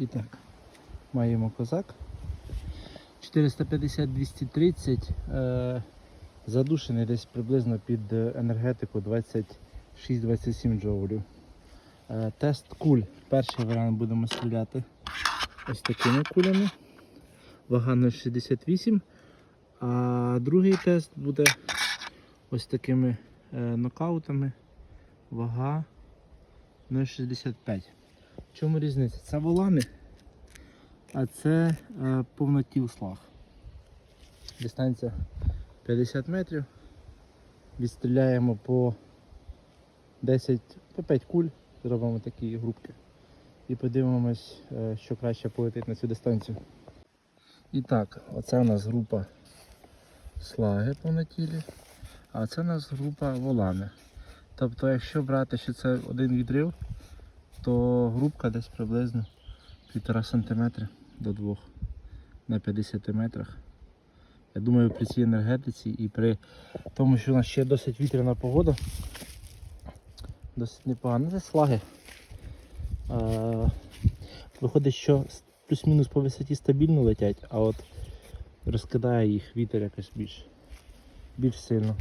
І так, маємо козак. 450-230, е, задушений десь приблизно під е, енергетику 26-27 джоулів. Е, тест куль. Перший варіант будемо стріляти ось такими кулями. Вага 0,68. А другий тест буде ось такими нокаутами. Вага 0,65. Чому різниця? Це волани, а це е, повнотіл слаг. Дистанція 50 метрів. Відстріляємо по 10, по 5 куль, зробимо такі групки. І подивимось, е, що краще полетить на цю дистанцію. І так, оце у нас група слаги повнотілі, а це у нас група волани. Тобто, якщо брати, що це один відрив, то групка десь приблизно 1,5 см до 2 на 50 метрах. Я думаю, при цій енергетиці і при тому, що у нас ще досить вітряна погода, досить непогано. Це слаги. А, виходить, що плюс-мінус по висоті стабільно летять, а от розкидає їх вітер якось більш, більш сильно.